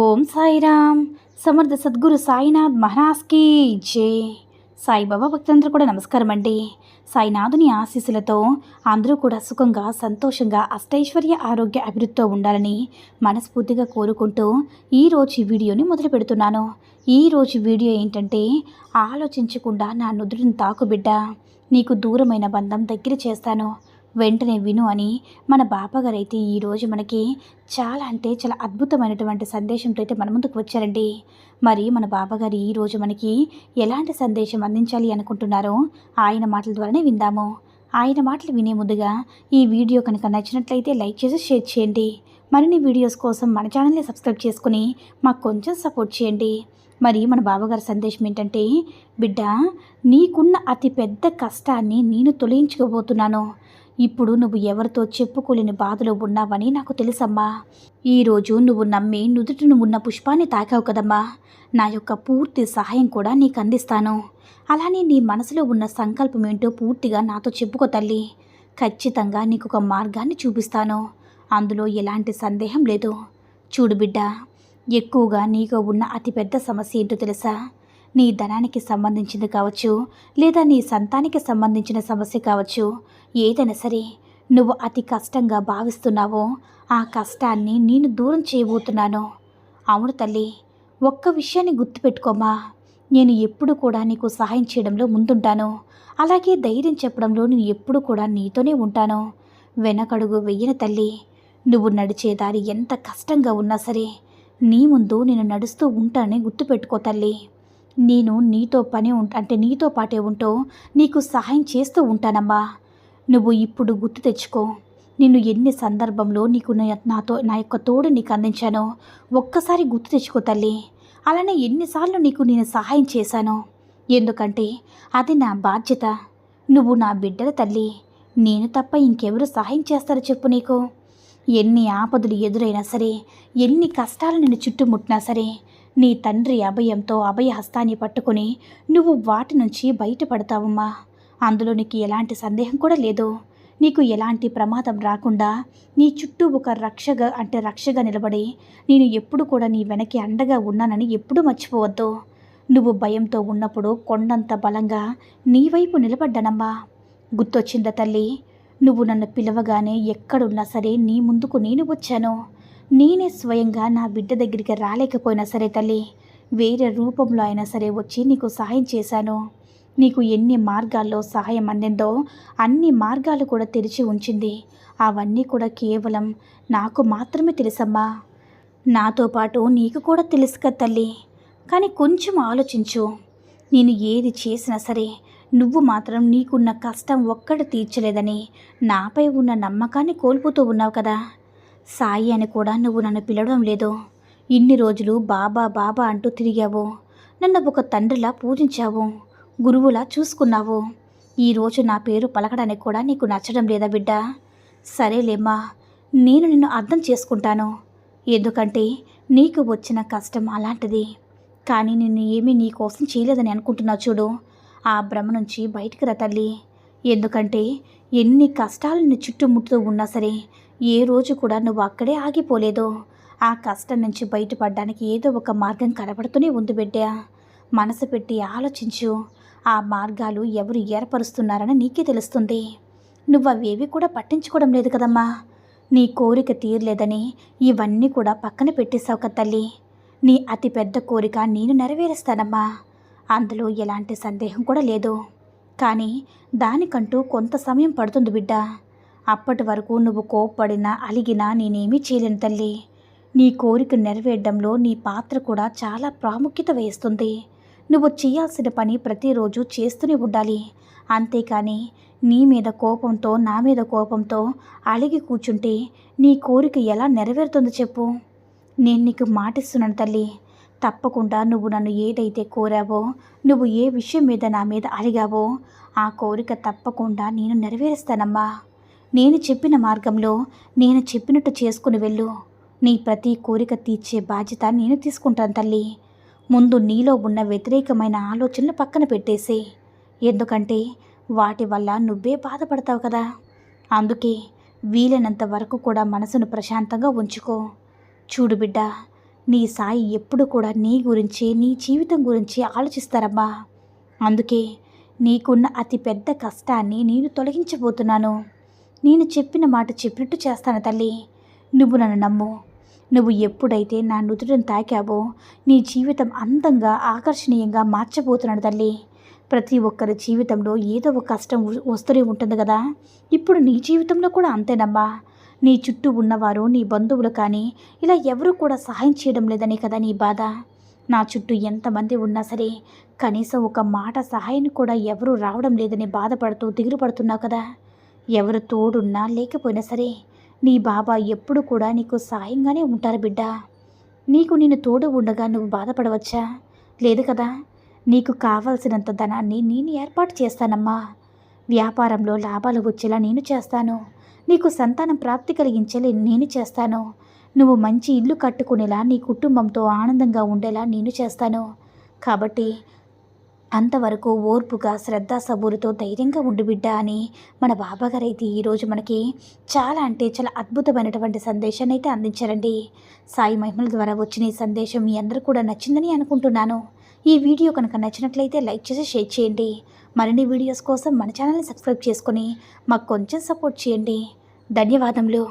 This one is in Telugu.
Om Sairam. సమర్థ సద్గురు సాయినాథ్ మహారాజ్కి జై. సాయిబాబా భక్తులందరూ కూడా నమస్కారం అండి. సాయినాథుని ఆశీస్సులతో అందరూ కూడా సుఖంగా సంతోషంగా అష్టైశ్వర్య ఆరోగ్య అభివృద్ధితో ఉండాలని మనస్ఫూర్తిగా కోరుకుంటూ ఈరోజు ఈ వీడియోని మొదలు పెడుతున్నాను. ఈరోజు వీడియో ఏంటంటే ఆలోచించకుండా నా నుదుటిని తాకు బిడ్డ నీకు దూరమైన బంధం దగ్గర చేస్తాను. వెంటనే విను అని మన బాపగారైతే అయితే ఈరోజు మనకి చాలా అంటే చాలా అద్భుతమైనటువంటి సందేశంతో అయితే మన ముందుకు వచ్చారండి. మరి మన బాబాగారు ఈరోజు మనకి ఎలాంటి సందేశం అందించాలి అనుకుంటున్నారో ఆయన మాటల ద్వారానే విందాము. ఆయన మాటలు వినే ముందుగా ఈ వీడియో కనుక నచ్చినట్లయితే లైక్ చేసి షేర్ చేయండి. మరిన్ని వీడియోస్ కోసం మన ఛానల్ని సబ్స్క్రైబ్ చేసుకుని మాకు కొంచెం సపోర్ట్ చేయండి. మరి మన బాబాగారి సందేశం ఏంటంటే బిడ్డ నీకున్న అతి పెద్ద కష్టాన్ని నేను తొలగించుకోబోతున్నాను. ఇప్పుడు నువ్వు ఎవరితో చెప్పుకోలేని బాధలో ఉన్నావని నాకు తెలుసమ్మా. ఈరోజు నువ్వు నమ్మి నుదుటిను ఉన్న పుష్పాన్ని తాకావు కదమ్మా. నా యొక్క పూర్తి సహాయం కూడా నీకు అందిస్తాను. అలానే నీ మనసులో ఉన్న సంకల్పం ఏంటో పూర్తిగా నాతో చెప్పుకో తల్లి. ఖచ్చితంగా నీకు ఒక మార్గాన్ని చూపిస్తాను. అందులో ఎలాంటి సందేహం లేదు. చూడు బిడ్డ ఎక్కువగా నీకు ఉన్న అతిపెద్ద సమస్య ఏంటో తెలుసా? నీ ధనానికి సంబంధించింది కావచ్చు లేదా నీ సంతానికి సంబంధించిన సమస్య కావచ్చు. ఏదైనా సరే నువ్వు అతి కష్టంగా భావిస్తున్నావో ఆ కష్టాన్ని నేను దూరం చేయబోతున్నాను. అవును తల్లి ఒక్క విషయాన్ని గుర్తుపెట్టుకోమా. నేను ఎప్పుడు కూడా నీకు సహాయం చేయడంలో ముందుంటాను. అలాగే ధైర్యం చెప్పడంలో నేను ఎప్పుడు కూడా నీతోనే ఉంటాను. వెనకడుగు వెయ్యన తల్లి. నువ్వు నడిచే దారి ఎంత కష్టంగా ఉన్నా సరే నీ ముందు నేను నడుస్తూ ఉంటానని గుర్తుపెట్టుకో తల్లి. నేను నీతో పని ఉంట అంటే నీతో పాటే ఉంటూ నీకు సహాయం చేస్తూ ఉంటానమ్మా. నువ్వు ఇప్పుడు గుర్తు తెచ్చుకో. నిన్ను ఎన్ని సందర్భంలో నీకు నా- నాతో నా యొక్క తోడు నీకు అందించానో ఒక్కసారి గుర్తు తెచ్చుకో తల్లి. అలానే ఎన్నిసార్లు నీకు నేను సహాయం చేశాను. ఎందుకంటే అది నా బాధ్యత. నువ్వు నా బిడ్డల తల్లి. నేను తప్ప ఇంకెవరు సహాయం చేస్తారో చెప్పు నీకు. ఎన్ని ఆపదలు ఎదురైనా సరే ఎన్ని కష్టాలు నిన్ను చుట్టుముట్టినా సరే నీ తండ్రి అభయంతో అభయ హస్తాన్ని పట్టుకొని నువ్వు వాటి నుంచి బయటపడతావమ్మా. అందులో నీకు ఎలాంటి సందేహం కూడా లేదు నీకు ఎలాంటి ప్రమాదం రాకుండా నీ చుట్టూ ఒక రక్షగా అంటే రక్షగా నిలబడి నేను ఎప్పుడు కూడా నీ వెనక్కి అండగా ఉన్నానని ఎప్పుడూ మర్చిపోవద్దు. నువ్వు భయంతో ఉన్నప్పుడు కొండంత బలంగా నీ వైపు నిలబడ్డానమ్మా. గుర్తొచ్చిందా తల్లి? నువ్వు నన్ను పిలవగానే ఎక్కడున్నా సరే నీ ముందుకు నేను వచ్చాను. నేనే స్వయంగా నా బిడ్డ దగ్గరికి రాలేకపోయినా సరే తల్లి వేరే రూపంలో అయినా సరే వచ్చి నీకు సహాయం చేశాను. నీకు ఎన్ని మార్గాల్లో సహాయం అందిందో అన్ని మార్గాలు కూడా తెరిచి ఉంచింది. అవన్నీ కూడా కేవలం నాకు మాత్రమే తెలుసమ్మా. నాతో పాటు నీకు కూడా తెలుసు కదా తల్లి. కానీ కొంచెం ఆలోచించు. నేను ఏది చేసినా సరే నువ్వు మాత్రం నీకున్న కష్టం ఒక్కడ తీర్చలేదని నాపై ఉన్న నమ్మకాన్ని కోల్పోతూ ఉన్నావు కదా. సాయి అని కూడా నువ్వు నన్ను పిలవడం లేదు. ఇన్ని రోజులు బాబా బాబా అంటూ తిరిగావు. నన్ను ఒక తండ్రిలా పూజించావు. గురువులా చూసుకున్నావు. ఈరోజు నా పేరు పలకడానికి కూడా నీకు నచ్చడం లేదా బిడ్డ? సరేలేమ్మా నేను నిన్ను అర్థం చేసుకుంటాను. ఎందుకంటే నీకు వచ్చిన కష్టం అలాంటిది. కానీ నిన్ను ఏమీ నీ కోసం చేయలేదని అనుకుంటున్నావు చూడు. ఆ భ్రమ నుంచి బయటికి రా తల్లి. ఎందుకంటే ఎన్ని కష్టాలు నిన్ను చుట్టుముట్టుతూ ఉన్నా సరే ఏ రోజు కూడా నువ్వు అక్కడే ఆగిపోలేదు. ఆ కష్టం నుంచి బయటపడడానికి ఏదో ఒక మార్గం కనబడుతూనే ఉంది బిడ్డ. మనసు పెట్టి ఆలోచించు. ఆ మార్గాలు ఎవరు ఏర్పరుస్తున్నారని నీకే తెలుస్తుంది. నువ్వవేవి కూడా పట్టించుకోవడం లేదు కదమ్మా. నీ కోరిక తీరలేదని ఇవన్నీ కూడా పక్కన పెట్టేశావు కదా తల్లి. నీ అతి పెద్ద కోరిక నేను నెరవేరుస్తానమ్మా. అందులో ఎలాంటి సందేహం కూడా లేదు. కానీ దానికంటూ కొంత సమయం పడుతుంది బిడ్డ. అప్పటి వరకు నువ్వు కోప్పడినా అలిగినా నేనేమీ చేయలేను తల్లి. నీ కోరిక నెరవేరడంలో నీ పాత్ర కూడా చాలా ప్రాముఖ్యత వహిస్తుంది. నువ్వు చేయాల్సిన పని ప్రతిరోజు చేస్తూనే ఉండాలి. అంతేకాని నీ మీద కోపంతో నా మీద కోపంతో అలిగి కూర్చుంటే నీ కోరిక ఎలా నెరవేరుతుందో చెప్పు. నేను నీకు మాటిస్తున్నాను తల్లి. తప్పకుండా నువ్వు నన్ను ఏదైతే కోరావో నువ్వు ఏ విషయం మీద నా మీద అడిగావో ఆ కోరిక తప్పకుండా నేను నెరవేరుస్తానమ్మా. నేను చెప్పిన మార్గంలో నేను చెప్పినట్టు చేసుకుని వెళ్ళు. నీ ప్రతి కోరిక తీర్చే బాధ్యత నేను తీసుకుంటాను తల్లి. ముందు నీలో ఉన్న వ్యతిరేకమైన ఆలోచనలు పక్కన పెట్టేసే. ఎందుకంటే వాటి వల్ల నువ్వే బాధపడతావు కదా. అందుకే వీలైనంత వరకు కూడా మనసును ప్రశాంతంగా ఉంచుకో. చూడు బిడ్డ నీ సాయి ఎప్పుడు కూడా నీ గురించి నీ జీవితం గురించి ఆలోచిస్తారమ్మా. అందుకే నీకున్న అతి పెద్ద కష్టాన్ని నేను తొలగించబోతున్నాను. నేను చెప్పిన మాట చెప్పినట్టు చేస్తాను తల్లి. నువ్వు నన్ను నమ్ము. నువ్వు ఎప్పుడైతే నా నుదుటిని తాకావో నీ జీవితం అందంగా ఆకర్షణీయంగా మార్చబోతున్నాడు తల్లి. ప్రతి ఒక్కరి జీవితంలో ఏదో ఒక కష్టం వస్తూనే ఉంటుంది కదా. ఇప్పుడు నీ జీవితంలో కూడా అంతేనమ్మా. నీ చుట్టూ ఉన్నవారు నీ బంధువులు కానీ ఇలా ఎవరు కూడా సహాయం చేయడం లేదని కదా నీ బాధ. నా చుట్టూ ఎంతమంది ఉన్నా సరే కనీసం ఒక మాట సహాయం కూడా ఎవరు రావడం లేదని బాధపడుతూ దిగులు పడుతున్నావు కదా. ఎవరు తోడున్నా లేకపోయినా సరే నీ బాబా ఎప్పుడు కూడా నీకు సాయంగానే ఉంటారు బిడ్డ. నీకు నేను తోడు ఉండగా నువ్వు బాధపడవచ్చా? లేదు కదా? నీకు కావలసినంత ధనాన్ని నేను ఏర్పాటు చేస్తానమ్మా. వ్యాపారంలో లాభాలు వచ్చేలా నేను చేస్తాను. నీకు సంతానం ప్రాప్తి కలిగించేలా నేను చేస్తాను. నువ్వు మంచి ఇల్లు కట్టుకునేలా నీ కుటుంబంతో ఆనందంగా ఉండేలా నేను చేస్తాను. కాబట్టి అంతవరకు ఓర్పుగా శ్రద్ధ సబూరుతో ధైర్యంగా ఉండు బిడ్డ అని మన బాబాగారు అయితే ఈరోజు మనకి చాలా అంటే చాలా అద్భుతమైనటువంటి సందేశాన్ని అయితే అందించారండి. సాయి మహిమల ద్వారా వచ్చిన ఈ సందేశం మీ అందరూ కూడా నచ్చిందని అనుకుంటున్నాను. ఈ వీడియో కనుక నచ్చినట్లయితే లైక్ చేసి షేర్ చేయండి. మరిన్ని వీడియోస్ కోసం మన ఛానల్ని సబ్స్క్రైబ్ చేసుకొని మాకు కొంచెం సపోర్ట్ చేయండి. ధన్యవాదములు.